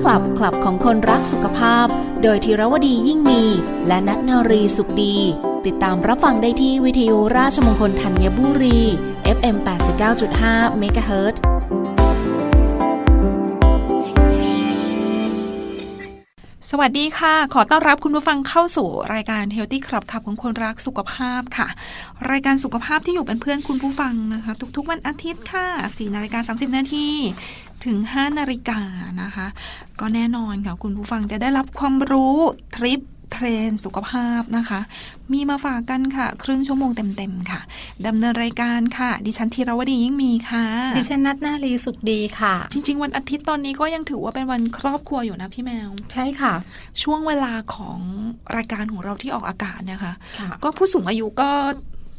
Club คลับของคนรักสุขภาพ โดยธีรวดียิ่งมี และนัทนารีสุขดี ติดตามรับฟังได้ที่วิทยุราชมงคลธัญบุรี FM 89.5 MHz สวัสดีค่ะ ขอต้อนรับคุณผู้ฟังเข้าสู่รายการ Healthy Club ขับของคนรักสุขภาพค่ะ รายการสุขภาพที่อยู่เป็นเพื่อนคุณผู้ฟังนะคะ ทุกๆวันอาทิตย์ค่ะ4นาฬิกา30 นาที ถึง 5 นาฬิกานะคะ ก็แน่นอนค่ะ คุณผู้ฟังจะได้รับความรู้ทริปเทรนด์สุขภาพนะคะ มีมาฝากกันค่ะ ครึ่งชั่วโมงเต็มๆค่ะดำเนินรายการค่ะ ดิฉันธีรวดียิ่งมีค่ะ ดิฉันนัทนาลีสุขดีค่ะ จริง ๆ วันอาทิตย์ตอนนี้ก็ยังถือว่าเป็นวันครอบครัวอยู่นะพี่แมว ใช่ค่ะ ช่วงเวลาของรายการของเราที่ออกอากาศเนี่ยค่ะค่ะก็ผู้สูงอายุก็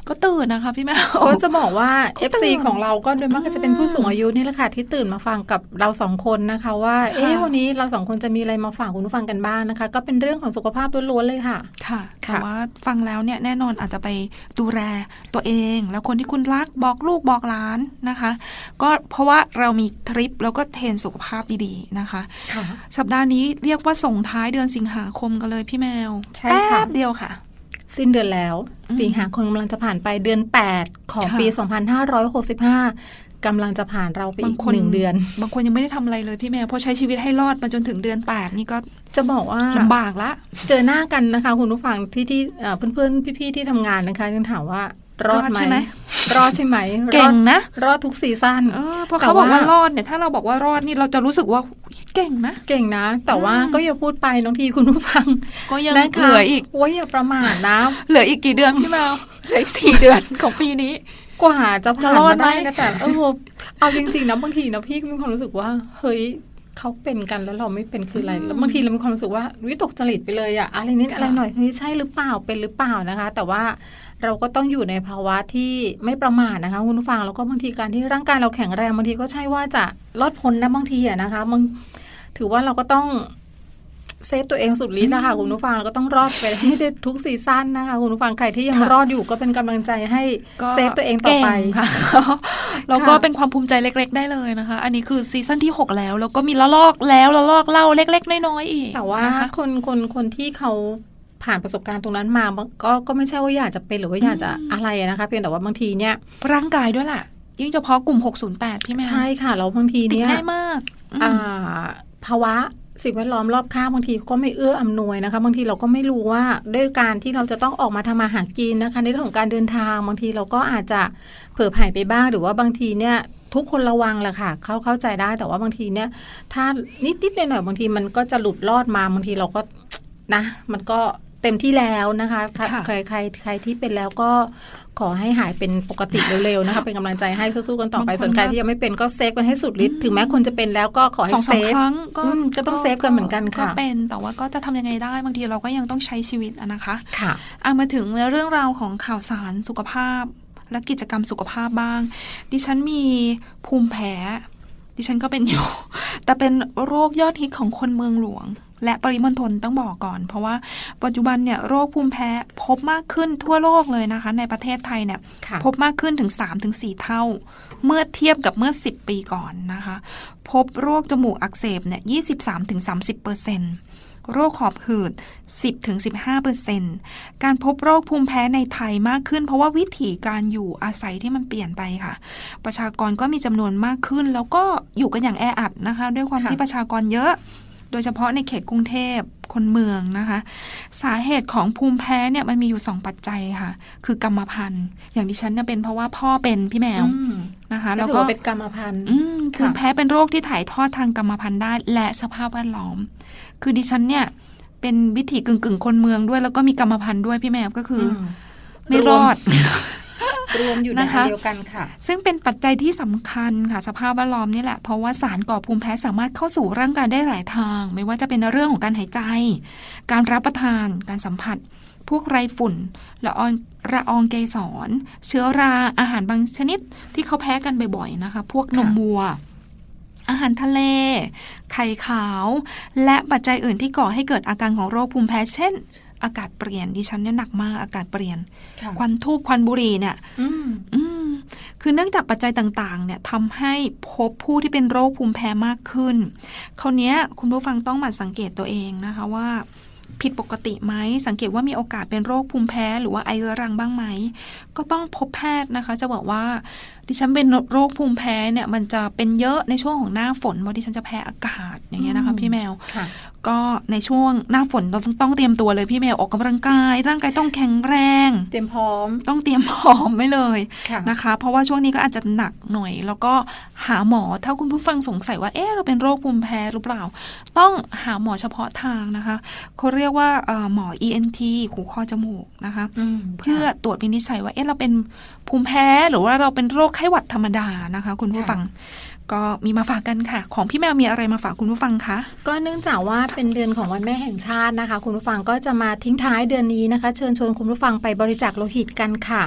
ก็ตื่นนะคะพี่แมวก็จะบอกว่าเขาตื่น FC ของเราก็โดยมากก็จะเป็นผู้สูงอายุนี่แหละค่ะที่ตื่นมาฟังกับเราสองคนนะคะ ว่าค่ะเอ๊ะวันนี้เราสองคนจะมีอะไรมาฝากคุณผู้ฟังกันบ้างนะคะ ก็เป็นเรื่องของสุขภาพล้วนๆเลยค่ะค่ะ ค่ะแต่ว่าฟังแล้วเนี่ยแน่นอนอาจจะไปดูแลตัวเอง แล้วคนที่คุณรักบอกลูกบอกหลานนะคะ ก็เพราะว่าเรามีทริปแล้วก็เทรนสุขภาพดีๆนะคะค่ะสัปดาห์นี้เรียกว่าส่งท้ายเดือนสิงหาคมกันเลยพี่แมวใช่แป๊ค่ะบเดียวค่ะ สิ้นเดือนแล้วอืมสิงหาคมกำลังจะผ่านไปเดือน 8 ของค่ะปี 2565กำลังจะผ่านเราไปอีกหนึ่งเดือน บางคนยังไม่ได้ทำอะไรเลยพี่แมวเพราะใช้ชีวิตให้รอดมาจนถึงเดือนแปดนี่ก็จะบอกว่าลำบากละ เจอหน้ากันนะคะ คุณผู้ฟังที่ที่เอ่อเพื่อนๆพี่ๆที่ทำงานนะคะยังถามว่า รอดรอดไหมใช่ไหมรอดใช่ไหมเก่งนะรอดทุกซีซั่นเออพอแต่เขาบอกว่าว่ารอดเนี่ยถ้าเราบอกว่ารอดนี่เราจะรู้สึกว่าเก่งนะ เก่งนะ แต่ว่าอืมก็อย่าพูดไปน้องทีคุณผู้ฟัง ก็ยังนะคะเหลืออีกว่าอย่าประมาทนะ เหลืออีกกี่เดือนพี่แมวเหลืออีกสี่เดือนของปีนี้กว่าจะผ่านจะรอดมาได้ไหมนะแต่เออเอาจริงๆนะบางทีนะพี่ก็มีความรู้สึกว่า เฮ้ยเขาเป็นกันแล้วเราไม่เป็นคืออะไรแล้วบางทีเรามีความรู้สึกว่าวิตกจริตไปเลยอะอะไรนิดอะไรหน่อยเฮ้ยใช่หรือเปล่าเป็นหรือเปล่านะคะ แต่ว่า เราก็ต้องอยู่ในภาวะที่ไม่ประมาทนะคะคุณผู้ฟังแล้วก็บางทีการที่ร่างกายเราแข็งแรงบางทีก็ใช่ว่าจะรอดพ้นนะบางทีอะนะคะบางถือว่าเราก็ต้องเซฟตัวเองสุดฤทธิ์นะคะคุณผู้ฟังเราก็ต้องรอดไปให้ได้ทุกซีซั่นนะคะคุณผู้ฟังใครที่ยังค่ะรอดอยู่ก็เป็นกำลังใจให้ก็เซฟตัวเองต่อไปก่งค่ะแล้วก็เป็นความภูมิใจเล็ก ๆ ได้เลยนะคะ อันนี้คือซีซั่นที่ 6 แล้ว แล้วก็มีละลอกแล้วละลอกเล่าเล็ก ๆ น้อยๆอีกแต่ว่านะคะคนคนคนที่เขา ผ่านประสบการณ์ตรงนั้นมาบางก็ก็ไม่ใช่ว่าอยากจะเป็นหรือว่าอยากจะอืมอะไรอะนะคะ เพียงแต่ว่าบางทีเนี่ยร่างกายด้วยแหละยิ่งเฉพาะกลุ่ม 608 พี่แมวใช่ค่ะแล้วบางทีติดเนี่ยง่ายมากอืมอ่าภาวะสิ่งแวดล้อมรอบข้างบางทีก็ไม่เอื้ออำนวยนะคะบางทีเราก็ไม่รู้ว่าด้วยการที่เราจะต้องออกมาทำมาหากินนะคะ ในเรื่องของการเดินทางบางทีเราก็อาจจะเผลอหายไปบ้าง หรือว่าบางทีเนี่ยทุกคนระวังแหละค่ะ เข้าเข้าใจได้แต่ว่าบางทีเนี่ย ถ้านิดนิดหน่อยหน่อยๆบางทีมันก็จะหลุดรอดมาบางทีเราก็นะ มันก็ เต็มที่แล้วนะคะใครค่ะใครใครใครที่เป็นแล้วก็ขอให้หายเป็นปกติเร็วๆนะคะเป็นกำลังใจให้สู้ๆกันต่อไปบางคนส่วนใครที่ยังไม่เป็นก็เซฟกันให้สุดฤทธิ์ถึงแม้คนจะเป็นแล้วก็ขอให้สองเซสามฟครั้งก็อืมก็ต้องเซฟกันเหมือนกันค่ะก็เป็นแต่ว่าก็จะทำยังไงได้บางทีเราก็ยังต้องใช้ชีวิตอะนะคะค่ะเอามาถึงเรื่องราวของข่าวสารสุขภาพ และกิจกรรมสุขภาพบ้าง ดิฉันมีภูมิแพ้ ดิฉันก็เป็นอยู่ แต่เป็นโรคยอดฮิตของคนเมืองหลวง และปริมณฑลต้องบอกก่อน เพราะว่าปัจจุบันเนี่ยโรคภูมิแพ้พบมากขึ้นทั่วโลกเลยนะคะ ในประเทศไทยเนี่ยค่ะพบมากขึ้นถึง 3-4 เท่า เมื่อเทียบกับเมื่อ 10 ปีก่อนนะคะ พบโรคจมูกอักเสบเนี่ย23-30เปอร์เซ็นต์ โรคหอบหืด 10-15เปอร์เซ็นต์การพบโรคภูมิแพ้ในไทยมากขึ้น เพราะว่าวิถีการอยู่อาศัยที่มันเปลี่ยนไปค่ะ ประชากรก็มีจำนวนมากขึ้น แล้วก็อยู่กันอย่างแออัดนะคะ ด้วยความค่ะที่ประชากรเยอะ โดยเฉพาะในเขตกรุงเทพคนเมืองนะคะ สาเหตุของภูมิแพ้เนี่ยมันมีอยู่2ปัจจัยค่ะ คือกรรมพันธุ์ อย่างดิฉันเนี่ยเป็นเพราะว่าพ่อเป็นพี่แมวอืมนะคะ แล้แล้ววก็ก็เป็นกรรมพันธุ์อืมภูค่ะมิแพ้เป็นโรคที่ถ่ายทอดทางกรรมพันธุ์ได้ และสภาพแวดล้อม คือดิฉันเนี่ยเป็นวิถีกึ่งกึ่งๆคนเมืองด้วย แล้วก็มีกรรมพันธุ์ด้วยพี่แมวก็คืออมไม่รอด รวมอยู่ในนะคะอันเดียวกันค่ะ ซึ่งเป็นปัจจัยที่สำคัญค่ะสภาพแวดล้อมนี่แหละ เพราะว่าสารก่อภูมิแพ้สามารถเข้าสู่ร่างกายได้หลายทาง ไม่ว่าจะเป็นเรื่องของการหายใจ การรับประทาน การสัมผัส พวกไรฝุ่นละอองระอองเกสร เชื้อราอาหารบางชนิดที่เขาแพ้กันบ่อยๆนะคะ พวกนมค่ะวัวอาหารทะเล ไข่ขาว และปัจจัยอื่นที่ก่อให้เกิดอาการของโรคภูมิแพ้เช่น อากาศเปลี่ยนดิฉันเนี่ยหนักมากอากาศเปลี่ยนค่ะควันทูบควันบุหรี่เนี่ยอืมอืมคือเนื่องจากปัจจัยต่างๆ เนี่ยทำให้พบผู้ที่เป็นโรคภูมิแพ้มากขึ้น คราวเนี้ยคุณผู้ฟังต้องหมั่นสังเกตตัวเองนะคะว่า ผิดปกติไหมสังเกตว่ามีโอกาสเป็นโรคภูมิแพ้หรือว่าไอเรื้อรังบ้างไหม ก็ต้องพบแพทย์นะคะ จะบอกว่าดิฉันเป็นโรคภูมิแพ้เนี่ยมันจะเป็นเยอะในช่วงของหน้าฝนเพราะดิฉันจะแพ้อากาศอย่างเงี้ยนะคะพี่แมวค่ะก็ในช่วงหน้าฝนเราต้องต้องเตรียมตัวเลยพี่แมวออกกำลังกาย ร่างกายต้องแข็งแรง เตรียมพร้อมต้องเตรียมพร้อมไว้เลยค่ะนะคะ เพราะว่าช่วงนี้ก็อาจจะหนักหน่อย แล้วก็หาหมอถ้าคุณผู้ฟังสงสัยว่าเอ๊ะเราเป็นโรคภูมิแพ้หรือเปล่า ต้องหาหมอเฉพาะทางนะคะเขาเรียกว่าเอ่อหมอ ENT หูคอจมูกนะคะอืมเพื่อตรวจวินิจฉัยว่าเอ๊ะเราเป็นภูมิแพ้หรือว่าเราเป็นโรคไข้หวัดธรรมดานะคะ คุณผู้ฟังก็มีมาฝากกันค่ะ ของพี่แมวมีอะไรมาฝากคุณผู้ฟังคะ ก็เนื่องจากว่าเป็นเดือนของวันแม่แห่งชาตินะคะ คุณผู้ฟังก็จะมาทิ้งท้ายเดือนนี้นะคะ เชิญชวนคุณผู้ฟังไปบริจาคโลหิตกันค่ะ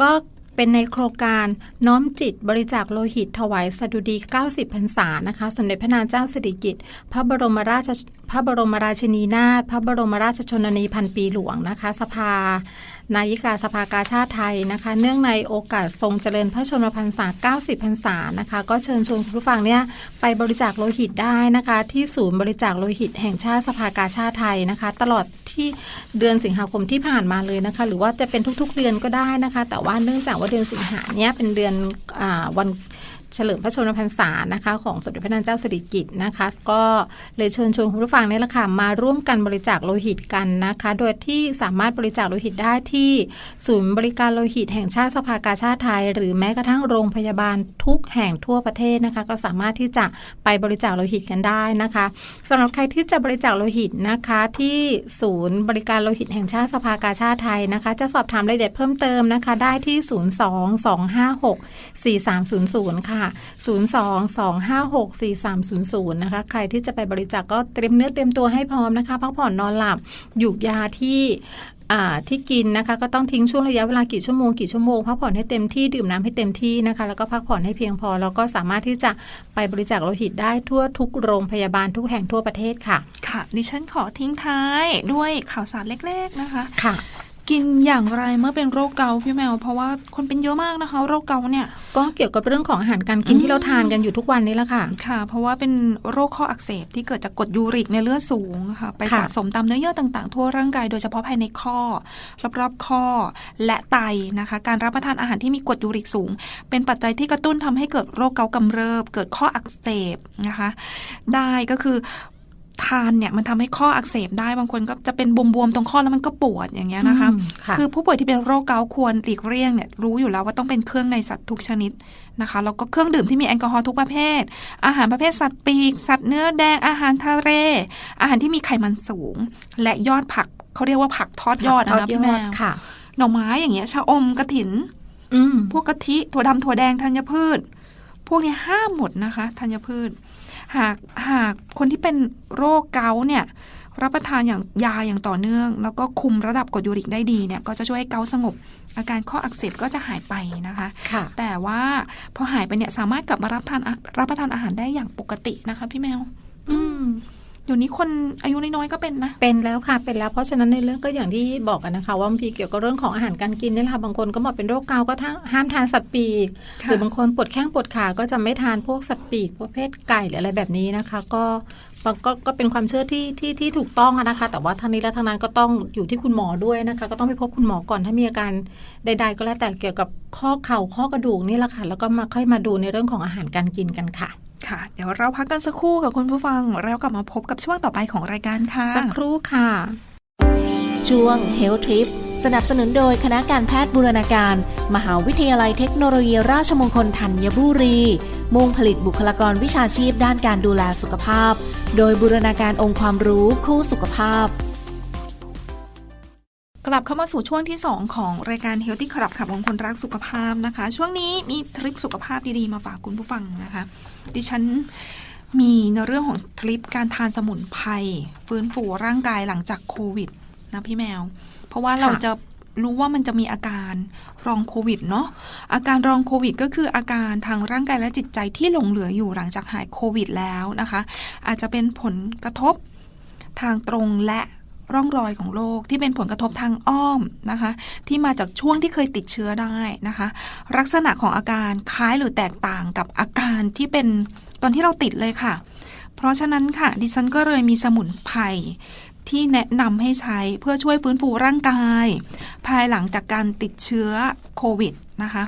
ก็ เป็นในโครงการน้อมจิตบริจาคโลหิตถวายสดุดี 90 พรรษานะคะ สมเด็จพระนางเจ้าสิริกิติ์พระบรมราชพระบรมราชินีนาถพระบรมราชชนนีพันปีหลวงนะคะ สภา นายิกาสภากาชาติไทยนะคะ เนื่องในโอกาสทรงเจริญพระชนมพรรษา 90 พรรษานะคะ ก็เชิญชวนคุณผู้ฟังเนี่ยไปบริจาคโลหิตได้นะคะ ที่ศูนย์บริจาคโลหิตแห่งชาติสภากาชาติไทยนะคะ ตลอดที่เดือนสิงหาคมที่ผ่านมาเลยนะคะ หรือว่าจะเป็นทุกๆเดือนก็ได้นะคะ แต่ว่าเนื่องจากว่าเดือนสิงหาเนี่ยเป็นเดือนอวัน เฉลิมพระชนมพรรษานะคะ ของสมเด็จพระนางเจ้าสิริกิติ์นะคะ ก็เลยเชิญชวนคุณผู้ฟังนี่แหละค่ะมาร่วมกันบริจาคโลหิตกันนะคะ โดยที่สามารถบริจาคโลหิตได้ที่ศูนย์บริการโลหิตแห่งชาติสภากาชาติไทย หรือแม้กระทั่งโรงพยาบาลทุกแห่งทั่วประเทศนะคะ ก็สามารถที่จะไปบริจาคโลหิตกันได้นะคะสำหรับใครที่จะบริจาคโลหิตนะคะที่ศูนย์บริการโลหิตแห่งชาติสภากาชาติไทยนะคะ จะสอบถามรายละเอียดเพิ่มเติมนะคะ ได้ที่ 022564300 ค่ะ022564300 นะคะ ใครที่จะไปบริจาคก็เตรียมเนื้อเตรียมตัวให้พร้อมนะคะ พักผ่อนนอนหลับหยุกยาที่อ่าที่กินนะคะก็ต้องทิ้งช่วงระยะเวลากี่ชั่วโมงกี่ชั่วโมงพักผ่อนให้เต็มที่ดื่มน้ำให้เต็มที่นะคะ แล้วก็พักผ่อนให้เพียงพอ แล้วก็สามารถที่จะไปบริจาคโลหิตได้ทั่วทุกโรงพยาบาลทุกแห่งทั่วประเทศค่ะ ค่ะ ดิฉันขอทิ้งท้ายด้วยข่าวสารเล็ก ๆนะคะ ค่ะ กินอย่างไรเมื่อเป็นโรคเกาต์พี่แมว เพราะว่าคนเป็นเยอะมากนะคะ โรคเกาต์เนี่ย ก็เกี่ยวกับเรื่องของอาหารการกินที่เราทานกันอยู่ทุกวันนี้แหละค่ะ ค่ะ เพราะว่าเป็นโรคข้ออักเสบที่เกิดจากกรดยูริกในเลือดสูงค่ะ ไปะสะสมตามเนื้อเยื่อต่างๆ ทั่วร่างกายโดยเฉพาะภายในข้อรอบๆข้อและไตนะคะ การรับประทานอาหารที่มีกรดยูริกสูง เป็นปัจจัยที่กระตุ้นทำให้เกิดโรคเกาต์กำเริบ เกิดข้ออักเสบนะคะ ได้ก็คือ ทานเนี่ยมันทำให้ข้ออักเสบได้บางคนก็จะเป็นบวมๆตรงข้อแล้วมันก็ปวดอย่างเงี้ยนะคะอืมค่ะคือผู้ป่วยที่เป็นโรคเกาต์ควรหลีกเลี่ยงเนี่ยรู้อยู่แล้วว่าต้องเป็นเครื่องในสัตว์ทุกชนิดนะคะแล้วก็เครื่องดื่มที่มีแอลกอฮอล์ทุกประเภท อาหารประเภทสัตว์ปีก สัตว์เนื้อแดงอาหารทะเลอาหารที่มีไขมันสูง และยอดผักเขาเรียกว่าผักทอดยอดนะนะพี่แมวค่ะหน่อไม้อย่างเงี้ยชะอมกระถินอืมพวกกะทิถั่วดำถั่วแดงธัญพืช พวกเนี้ยห้ามหมดนะคะธัญพืช หากหากคนที่เป็นโรคเกาต์เนี่ยรับประทานอย่างยาอย่างต่อเนื่อง แล้วก็คุมระดับกรดยูริกได้ดีเนี่ยก็จะช่วยให้เกาต์สงบ อาการข้ออักเสบก็จะหายไปนะคะค่ะแต่ว่าพอหายไปเนี่ยสามารถกลับมารับทานอะรับประทานอาหารได้อย่างปกตินะคะพี่แมว อืม เดี๋ยวนี้คนอายุน้อยๆก็เป็นนะ เป็นแล้วค่ะ เป็นแล้ว เพราะฉะนั้นในเรื่องก็อย่างที่บอกกันนะคะ ว่าบางทีเกี่ยวกับเรื่องของอาหารการกินนี่แหละค่ะ บางคนก็บอกเป็นโรคเกาต์ก็ทั้งห้ามทานสัตว์ปีกค่ะหรือบางคนปวดแข้งปวดขา ก็จะไม่ทานพวกสัตว์ปีกประเภทไก่หรืออะไรแบบนี้นะคะ ก็บางก็ก็เป็นความเชื่อที่ที่ที่ถูกต้องอะนะคะ แต่ว่าทางนี้และทางนั้นก็ต้องอยู่ที่คุณหมอด้วยนะคะ ก็ต้องไปพบคุณหมอก่อนถ้ามีอาการใด ๆ ก็แล้วแต่เกี่ยวกับข้อเข่าข้อกระดูกนี่แหละค่ะ แล้วก็มาค่อยมาดูในเรื่องของอาหารการกินกันค่ะ ค่ะ เดี๋ยวเราพักกันสักครู่กับคุณผู้ฟัง แล้วกลับมาพบกับช่วงต่อไปของรายการค่ะ สักครู่ค่ะ ช่วง Health Trip สนับสนุนโดยคณะการแพทย์บูรณาการ มหาวิทยาลัยเทคโนโลยีราชมงคลธัญบุรี มุ่งผลิตบุคลากรวิชาชีพด้านการดูแลสุขภาพ โดยบูรณาการองค์ความรู้คู่สุขภาพ กลับเข้ามาสู่ช่วงที่ 2 ของรายการ Healthy Club ขับของคนรักสุขภาพนะคะ ช่วงนี้มีทริปสุขภาพดีๆ มาฝากคุณผู้ฟังนะคะ ดิฉันมีในเรื่องของทริปการทานสมุนไพรฟื้นฟูร่างกายหลังจากโควิดนะพี่แมว เพราะว่าเราจะรู้ว่ามันจะมีอาการรองโควิดเนาะอาการรองโควิด ก็คืออาการทางร่างกายและจิตใจที่หลงเหลืออยู่หลังจากหายโควิดแล้วนะคะ อาจจะเป็นผลกระทบทางตรงและ ร่องรอยของโรคที่เป็นผลกระทบทางอ้อมนะคะ ที่มาจากช่วงที่เคยติดเชื้อได้นะคะ ลักษณะของอาการคล้ายหรือแตกต่างกับอาการที่เป็นตอนที่เราติดเลยค่ะ เพราะฉะนั้นค่ะ ดิฉันก็เลยมีสมุนไพรที่แนะนำให้ใช้เพื่อช่วยฟื้นฟูร่างกาย ภายหลังจากการติดเชื้อโควิดนะคะ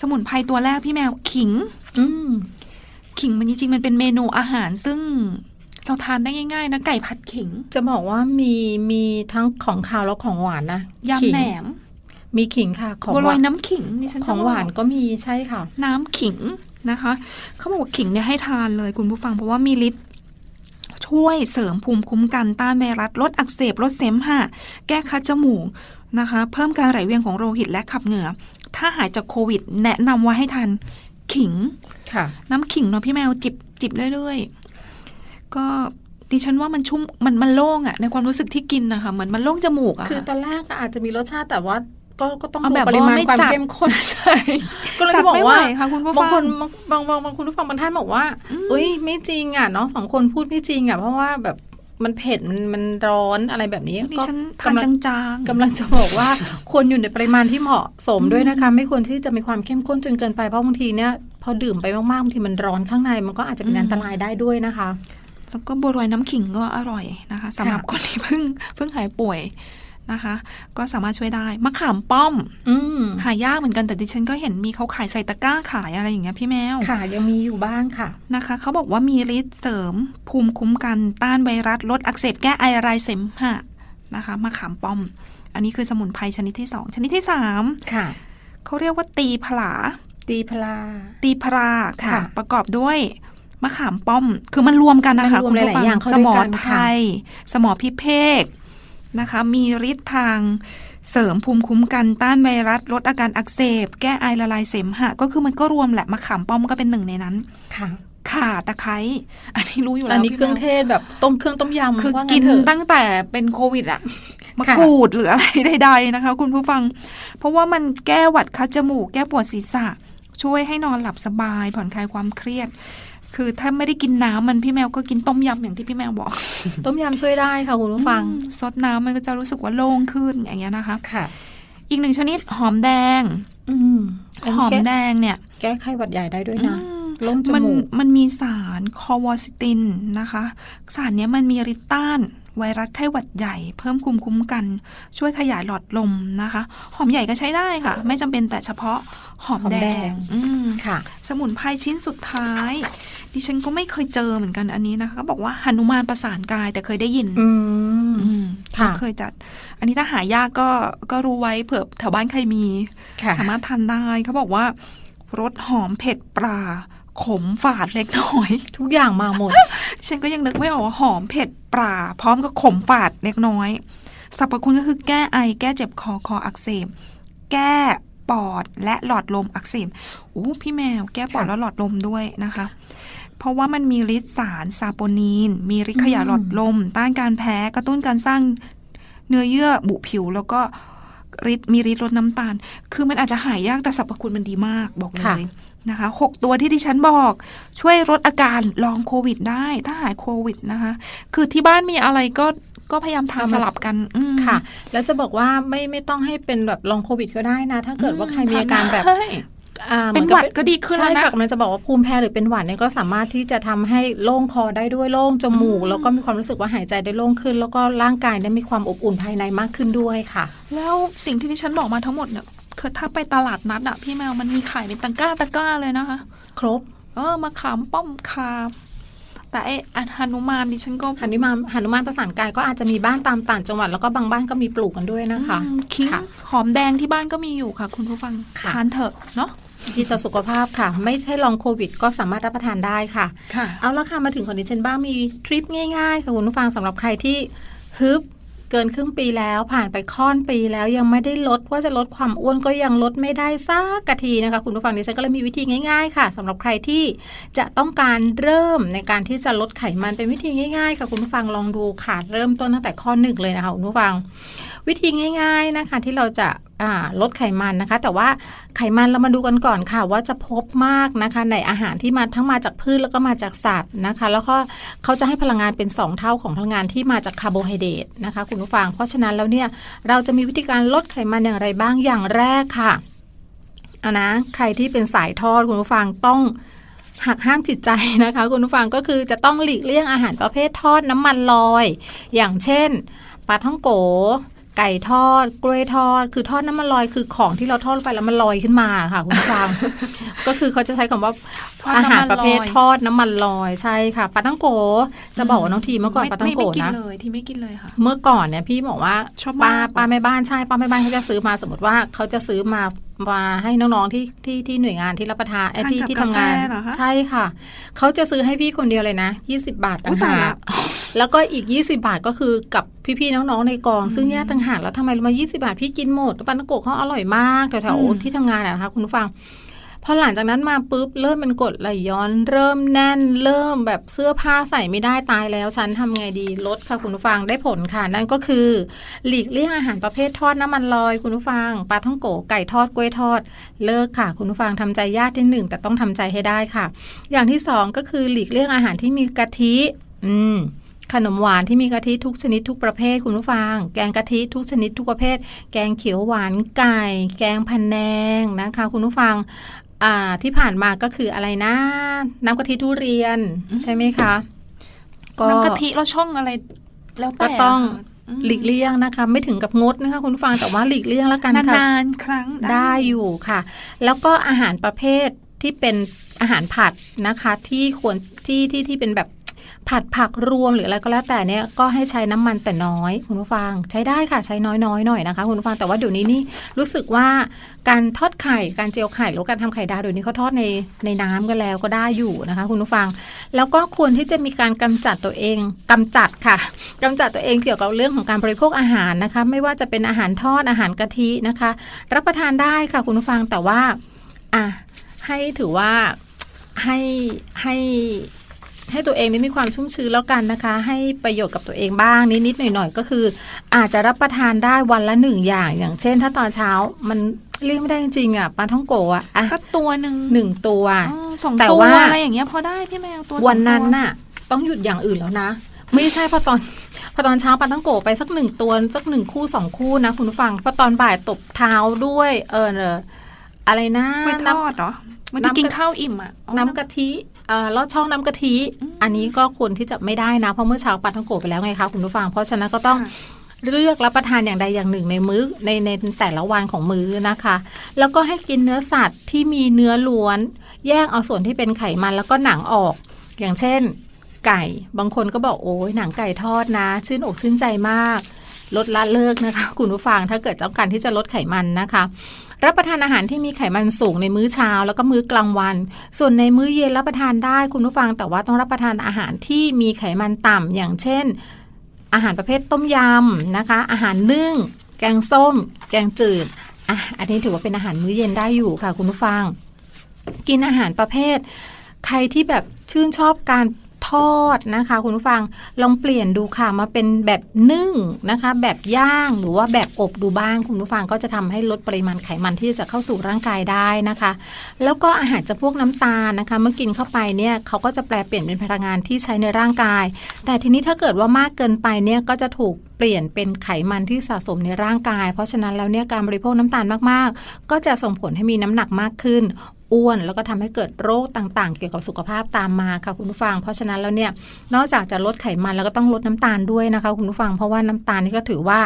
สมุนไพรตัวแรกพี่แมวขิง อืมขิงมันจริงๆมันเป็นเมนูอาหารซึ่ง เราทานได้ง่ายๆนะไก่ผัดขิง จะบอกว่ามีมีทั้งของคาวแล้วของหวานนะยำขิงแหนม มีขิงค่ะ ของบัวหลอวายนน้ำขิงดิฉันจะของหวานบกก็มีใช่ค่ะ น้ำขิงนะคะเขาบอกว่าขิงเนี่ยให้ทานเลยคุณผู้ฟังเพราะว่ามีฤทธิ์ช่วยเสริมภูมิคุ้มกันต้านไวรัสลดอักเสบลดเสมหะแก้คัดจมูกนะคะ เพิ่มการไหลเวียนของโลหิตและขับเหงื่อ ถ้าหายจากโควิด แนะนำว่าให้ทานขิง ค่ะ น้ำขิงเนาะพี่แมวจิบจิบเรื่อยๆ ก็ดิฉันว่ามันชุ่มมันมันโล่งอะในความรู้สึกที่กินนะคะเหมือนมันโล่งจมูกอะคือตอนแรกอาจจะมีรสชาติแต่ว่าก็ก็ต้องเอาดูแบบปริมาณว่าไม่ความจัดเข้มข้นใช่ก็เลยจัจะดบอกไม่ไหวว่าค่ะคุณผู้บางฟัคนงบางบางบางบางคุณผู้ฟังบางท่านบอกว่าอุ้ยไม่จริงอะน้องสองคนพูดไม่จริงอะเพราะว่าแบบมันเผ็ดมันมันร้อนอะไรแบบนี้ดิก็ฉันทานกำลังจางๆกำลังจะบอกว่าควรอยู่ในปริมาณที่เหมาะสมด้วยนะคะ ไม่ควรที่จะมีความเข้มข้นจนเกินไปเพราะบางทีเนี่ยพอดื่มไปมากๆบางทีมันร้อนข้างในมันก็อาจจะเป็นอืมอันตรายได้ด้วยนะคะ แล้วก็บัวลอยน้ำขิงก็อร่อยนะคะสำหรับคนที่เพิ่งเพิ่งหายป่วยนะคะ ก็สามารถช่วยได้มะขามป้อม อืมหายากเหมือนกันแต่ดิฉันก็เห็นมีเขาขายใส่ตะกร้าขายอะไรอย่างเงี้ยพี่แมวค่ะ ยังมีอยู่บ้างค่ะนะคะเขาบอกว่ามีฤทธิ์เสริมภูมิคุ้มกันต้านไวรัสลดอักเสบแก้ไอไรเสมหะนะคะมะขามป้อม อันนี้คือสมุนไพรชนิดที่สองชนิดที่สามค่ะเขาเรียกว่าตีผลา ตีพลา ตีพราค่ะค่ะ ประกอบด้วย มะขามป้อม คือมันรวมกันนะคะมันรวมคุณผู้ฟัหลายๆอย่างเข้าสด้วยมอกันไทค่ะยสมอพิเภกนะคะ มีฤทธิ์ทางเสริมภูมิคุ้มกันต้านไวรัสลดอาการอักเสบ แก้ไอละลายเสมหะ ก็คือมันก็รวมแหละมะขามป้อมก็เป็นหนึ่งในนั้นค่ะข่าตะไคร้อันนี้รู้อยู่อัแล้นวนี้พี่เครื่องแมวเทศแบบต้มเครื่องต้มยำคือว่ากิงั้นเถอะตั้งแต่เป็นโควิดอะมะค่ะกรูดหรืออะไรใดๆนะคะ คุณผู้ฟัง เพราะว่ามันแก้หวัดคัดจมูก แก้ปวดศีรษะ ช่วยให้นอนหลับสบาย ผ่อนคลายความเครียด คือถ้าไม่ได้กินน้ำมันพี่แมวก็กินต้มยำอย่างที่พี่แมวบอก ต้มยำช่วยได้ค่ะคุณผู้ฟังอืมซดน้ำมันก็จะรู้สึกว่าโล่งขึ้นอย่างเงี้ยนะคะค่ะ อีกหนึ่งชนิดหอมแดง อืมนหอมแก้แดงเนี่ย แก้ไขหวัดใหญ่ได้ด้วยนะอืมล้มจมันมูกมันมีสารคอวอซิตินนะคะ สารเนี้ยมันมีฤทธิ์ต้าน ไวรัสไข้หวัดใหญ่ เพิ่มคุมคุ้มกัน ช่วยขยายหลอดลมนะคะ หอมใหญ่ก็ใช้ได้ค่ะ ไม่จำเป็นแต่เฉพาะหอมหอมแดแดงงอืมค่ะ สมุนไพรชิ้นสุดท้าย ดิฉันก็ไม่เคยเจอเหมือนกันอันนี้นะคะเขาบอกว่าหนุมานประสานกายแต่เคยได้ยินอืมอืมค่ะเคยจัด อันนี้ถ้าหายากก็ก็รู้ไว้เผื่อแถวบ้านใครมีค่ะสามารถทานได้เขาบอกว่ารสหอมเผ็ดปลา ขมฝาดเล็กน้อย ทุกอย่างมาหมด ฉันก็ยังนึกไม่ออกว่าหอมเผ็ดปลาพร้อมกับขมฝาดเล็กน้อยสรรพคุณก็คือแก้ไอ แก้เจ็บคอคออักเสบแก้ปอดและหลอดลมอักเสบโอ้พี่แมว แก้ปอดค่ะและหลอดลมด้วยนะคะ เพราะว่ามันมีฤทธิ์สารซาโปนีน มีฤทธิ์ขยายอืมหลอดลม ต้านการแพ้กระตุ้นการสร้างเนื้อเยื่อบุผิวแล้วก็ ฤทธิ์มีฤทธิ์ลดน้ำตาล คือมันอาจจะหายยากแต่สรรพคุณมันดีมากบอกเลยนะคะหกตัวที่ดิฉันบอก ช่วยลดอาการลองโควิดได้ ถ้าหายโควิดนะคะ คือที่บ้านมีอะไรก็ก็พยายามทานเอามาสลับกันอืมค่ะ แล้วจะบอกว่าไม่ไม่ต้องให้เป็นแบบลองโควิดก็ได้นะ ถ้าเกิดว่าใครมีอาการแบบใช่อ่า เป็นมือหวัดก็ดีขึ้นแล้วใช่นะค่ะมันจะบอกว่าภูมิแพ้หรือเป็นหวัดเนี่ยก็สามารถที่จะทำให้โล่งคอได้ด้วยโล่งจมูกอืมแล้วก็มีความรู้สึกว่าหายใจได้โล่งขึ้น แล้วก็ร่างกายได้มีความอบอุ่นภายในมากขึ้นด้วยค่ะ แล้วสิ่งที่ดิฉันบอกมาทั้งหมดเนี่ยคือถ้าไปตลาดนัดอะพี่แมวมันมีขายเป็นตะกร้าตะกร้าเลยนะคะ ครบ เออมาขามป้อมคาแต่ไอ้อันฮานุมานดิฉันก็หันุมานหันุมานประสานกายก็อาจจะมีบ้านตามต่างจังหวัดแล้วก็บางบ้านก็มีปลูกกันด้วยนะคะอืมคิงค่ะหอมแดงที่บ้านก็มีอยู่ค่ะ คุณผู้ฟังค่ะทานเถอะเนาะ ดีต่อสุขภาพค่ะ ไม่ใช่ลองโควิด ก็สามารถรับประทานได้ค่ะ ค่ะ เอาละค่ะ มาถึงของดิฉันบ้างมีทริปง่ายๆค่ะคุณผู้ฟังสำหรับใครที่ฮึบเกินครึ่งปีแล้วผ่านไปค่อนปีแล้วยังไม่ได้ลดว่าจะลดความอ้วนก็ยังลดไม่ได้สักกะทีนะคะ คุณผู้ฟังดิฉันก็เลยมีวิธีง่ายๆ ค่ะสำหรับใครที่จะต้องการเริ่มในการที่จะลดไขมันเป็นวิธีง่ายๆ ค่ะคุณผู้ฟังลองดูค่ะเริ่มต้นตั้งแต่ข้อหนึ่งเลยนะคะคุณผู้ฟัง วิธีง่าย ๆนะคะ ที่เราจะาลดไขมันนะคะ แต่ว่าไขมันเรามาดูกันก่อนค่ะ ว่าจะพบมากนะคะ ในอาหารที่มาทั้งมาจากพืชแล้วก็มาจากสัตว์นะคะ แล้วก็เขาจะให้พลังงานเป็น 2 เท่าของพลังงานที่มาจากคาร์โบไฮเดรตนะคะ คุณผู้ฟังเพราะฉะนั้นแล้วเนี่ยเราจะมีวิธีการลดไขมันอย่างไรบ้างอย่างแรกค่ะเอานะใครที่เป็นสายทอดคุณผู้ฟังต้องหักห้ามจิตใจนะคะ คุณผู้ฟังก็คือจะต้องหลีกเลี่ยงอาหารประเภททอดน้ำมันลอย อย่างเช่นปลาท่องโก ไก่ทอด กล้วยทอด คือทอดน้ำมันลอยคือของที่เราทอดลงไปแล้วมันลอยขึ้นมาค่ะคุณผู้ฟังก็คือเขาจะใช้คำว่าทอดอาน้ำมันหารประเภทลอยทอดน้ำมันลอยใช่ค่ะปลาท่องโกจะบอกว่าน้องทีเมื่อก่อนปลาท่องโกไม่ไม่กินนะเลยที่ไม่กินเลยค่ะ เมื่อก่อนเนี่ยพี่บอกว่าชอบป้ามากป้าแม่บ้านใช่ป้าแม่บ้านเขาจะซื้อมาสมมติว่าเขาจะซื้อมามาให้น้องๆที่ที่ที่หน่วยงานที่รับประทานไอ้ที่ทานกับที่ทำงานกาแฟเหรอคะใช่ค่ะเขาจะซื้อให้พี่คนเดียวเลยนะ20 บาทต่างอุ๊ยตายหาละก แล้วก็อีก 20 บาทก็คือกับพี่ๆน้องๆในกอง ซึ่งเนี่ยต่างหากแล้วทำไมมา20 บาทพี่กินหมดปันตะโกะเขาอร่อยมากแถวอืมๆที่ทำงานอะนะคะคุณผู้ฟังพอหลังจากนั้นมาปุ๊บเริ่มเป็นกรดไหลย้อน เริ่มแน่น เริ่มแบบเสื้อผ้าใส่ไม่ได้ตายแล้ว ฉันทำไงดีลดค่ะคุณผู้ฟังได้ผลค่ะ นั่นก็คือ หลีกเลี่ยงอาหารประเภททอดน้ำมันลอย คุณผู้ฟังปลาท่องโกไก่ทอดกล้วยทอด เลิกค่ะ คุณผู้ฟังทำใจยากที่หนึ่งแต่ต้องทำใจให้ได้ค่ะ อย่างที่สองก็คือหลีกเลี่ยงอาหารที่มีกะทิ อืม ขนมหวานที่มีกะทิทุกชนิดทุกประเภทคุณผู้ฟัง แกงกะทิทุกชนิดทุกประเภท แกงเขียวหวานไก่ แกงพันแนงนะคะ คุณผู้ฟังอ่าที่ผ่านมาก็คืออะไรนะ น้ำกะทิทุเรียนใช่ไหมคะ ก็น้ำกะทิเราช่องอะไร แล้วแต่ก็ต้องค่ะมหลีกเลี่ยงนะคะ ไม่ถึงกับงดนะคะ คุณผู้ฟังแต่ว่าหลีกเลี่ยงแล้วกันค่ะนานๆครั้งได้อยู่ค่ะ แล้วก็อาหารประเภทที่เป็นอาหารผัดนะคะ ที่ควรที่ที่ที่เป็นแบบ ผัดผักรวมหรืออะไรก็แล้วแต่เนี่ยก็ให้ใช้น้ำมันแต่น้อยคุณผู้ฟังใช้ได้ค่ะใช้น้อยๆหน่อยนะคะคุณผู้ฟังแต่ว่าเดี๋ยวนี้นี่รู้สึกว่าการทอดไข่การเจียวไข่หรือการทำไข่ดาวเดี๋ยวนี้เขาทอดในในน้ำกันแล้วก็ได้อยู่นะคะ คุณผู้ฟัง แล้วก็ควรที่จะมีการกำจัดตัวเองกำจัดค่ะกำจัดตัวเองเกี่ยวกับเรื่องของการบริโภคอาหารนะคะ ไม่ว่าจะเป็นอาหารทอดอาหารกะทินะคะ รับประทานได้ค่ะคุณผู้ฟังแต่ว่าอะให้ถือว่าให้ให้ ให้ตัวเองนี่มีความชุ่มชื้นแล้วกันนะคะ ให้ประโยชน์กับตัวเองบ้างนิดๆหน่อยๆก็คือ อาจจะรับประทานได้วันละหนึ่งอย่าง อย่างเช่น ถ้าตอนเช้ามันเลี่ยงไม่ได้จริงๆอะปลาท่องโกะอะอะก็ตัวหนึ่งหนึ่งตัวอ๋อสองแต่ตัวว่าอะไรอย่างเงี้ยพอได้พี่แมวตัวสองวันนั้นตัวน่ะ ต้องหยุดอย่างอื่นแล้วนะไม่ใช่พอตอนพอตอนเช้าปาต้องโกะไปสักหนึ่งตัวสักหนึ่งคู่สองคู่นะคุณผู้ฟังพอตอนบ่ายตบเท้าด้วย เออเอออะไรนะไม่ทน้อดเหรอ มันน้ำกินข้าวอิ่มอะำน้ำกะทิเอ่อลอดช่องน้ำกะทิ อันนี้ก็ควรที่จะไม่ได้นะ เพราะเมื่อเช้าปาต้องโกะไปแล้วไงคะคุณผู้ฟัง เพราะฉะนั้นก็ต้องเลือกรับประทานอย่างใดอย่างหนึ่งในมื้อในในแต่ละวันของมื้อนะคะ แล้วก็ให้กินเนื้อสัตว์ที่มีเนื้อล้วน แยกเอาส่วนที่เป็นไขมันแล้วก็หนังออก อย่างเช่น ไก่ บางคนก็บอกโอ้ยหนังไก่ทอดนะ ชื่นอกชื่นใจมาก ลดละเลิกนะคะคุณผู้ฟังถ้าเกิดต้องการที่จะลดไขมันนะคะ รับประทานอาหารที่มีไขมันสูงในมื้อเช้า แล้วก็มื้อกลางวัน ส่วนในมื้อเย็นรับประทานได้คุณผู้ฟังแต่ว่าต้องรับประทานอาหารที่มีไขมันต่ำอย่างเช่น อาหารประเภทต้มยำนะคะ อาหารนึ่ง แกงส้ม แกงจืดอะอันนี้ถือว่าเป็นอาหารมื้อเย็นได้อยู่ค่ะ คุณผู้ฟัง กินอาหารประเภท ใครที่แบบชื่นชอบการ ทอดนะคะ คุณผู้ฟังลองเปลี่ยนดูค่ะมาเป็นแบบนึ่งนะคะ แบบย่างหรือว่าแบบอบดูบ้าง คุณผู้ฟังก็จะทำให้ลดปริมาณไขมันที่จะเข้าสู่ร่างกายได้นะคะ แล้วก็อาหารจะพวกน้ำตาลนะคะ เมื่อกินเข้าไปเนี่ยเขาก็จะแปลเปลี่ยนเป็นพลังงานที่ใช้ในร่างกาย แต่ทีนี้ถ้าเกิดว่ามากเกินไปเนี่ยก็จะถูกเปลี่ยนเป็นไขมันที่สะสมในร่างกาย เพราะฉะนั้นแล้วเนี่ยการบริโภคน้ำตาลมากๆ ก็จะส่งผลให้มีน้ำหนักมากขึ้น อ้วน แล้วก็ทำให้เกิดโรคต่างๆ เกี่ยวกับสุขภาพตามมาค่ะคุณผู้ฟัง เพราะฉะนั้นแล้วเนี่ยนอกจากจะลดไขมันแล้วก็ต้องลดน้ำตาลด้วยนะคะคุณผู้ฟังเพราะว่าน้ำตาลนี่ก็ถือว่า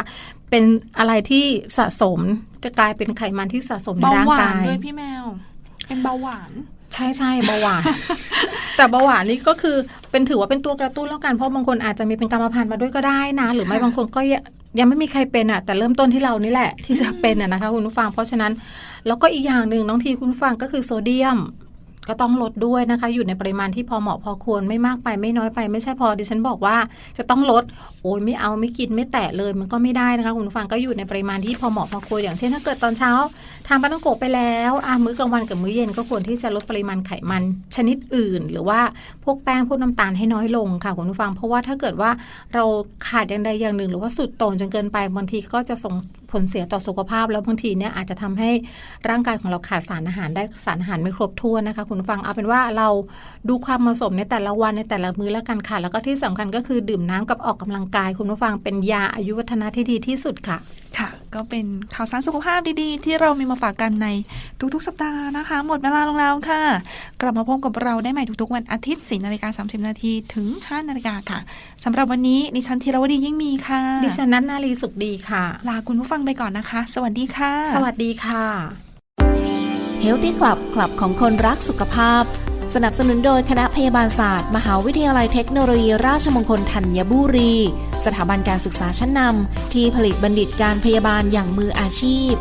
เป็นอะไรที่สะสมจะกลายเป็นไขมันที่สะสมในเบาร่างหวานกายด้วยพี่แมว เป็นเบาหวานใช่ใช่เบาหวาน แต่เบาหวานนี่ก็คือเป็นถือว่าเป็นตัวกระตุ้นแล้วกันเพราะบางคนอาจจะมีเป็นกรรมพันธุ์มาด้วยก็ได้นะ หรือไม่ค่ะบางคนก็ยังยังไม่มีใครเป็นอะแต่เริ่มต้นที่เรานี่แหละที่จะเป็นอะนะคะคุณผู้ฟังเพราะฉะนั้น แล้วก็อีกอย่างหนึ่งน้องทีคุณฟังก็คือโซเดียม ก็ต้องลดด้วยนะคะ อยู่ในปริมาณที่พอเหมาะพอควรไม่มากไปไม่น้อยไปไม่ใช่พอดิฉันบอกว่าจะต้องลดโอ้ยไม่เอาไม่กินไม่แตะเลยมันก็ไม่ได้นะคะคุณผู้ฟังก็อยู่ในปริมาณที่พอเหมาะพอควรอย่างเช่นถ้าเกิดตอนเช้าทานปลาต้องโกไปแล้วอะมื้อกลางวันกับมื้อเย็นก็ควรที่จะลดปริมาณไขมันชนิดอื่น หรือว่าพวกแป้งพวกน้ำตาลให้น้อยลงค่ะคุณผู้ฟัง เพราะว่าถ้าเกิดว่าเราขาดอย่างใดอย่างหนึ่ง หรือว่าสุดโต่งจนเกินไปบางทีก็จะส่งผลเสียต่อสุขภาพ แล้วบางทีเนี่ยอาจจะทำให้ร่างกายของเราขาดสารอาหารได้สารอาหารไม่ครบถ้วนนะคะคุณผู้ฟังเอาเป็นว่าเราดูความเหมาะสมในแต่ละวันในแต่ละมื้อแล้วกันค่ะ แล้วก็ที่สำคัญก็คือดื่มน้ำกับออกกำลังกายคุณผู้ฟังเป็นยาอายุวัฒนะที่ดีที่สุดค่ะ ค่ะ ก็เป็นข่าวสารสุขภาพดีๆ ที่เรามีมาฝากกันในทุกๆ สัปดาห์นะคะ หมดเวลาลงแล้วค่ะ กลับมาพบกับเราได้ใหม่ทุกๆ วันอาทิตย์4นาฬิกา30นาทีถึง5นาฬิกาค่ะสำหรับวันนี้ดิฉันธีรวดียิ่งมีค่ะ ดิฉันนัทนารีสุขดีค่ะ ลาคุณผู้ฟังไปก่อนนะคะ สวัสดีค่ะ สวัสดีค่ะ Healthy Club คลับของคนรักสุขภาพ สนับสนุนโดยคณะพยาบาลศาสตร์ มหาวิทยาลัยเทคโนโลยี ราชมงคลธัญบุรี สถาบันการศึกษาชั้นนำที่ผลิตบัณฑิตการพยาบาลอย่างมืออาชีพ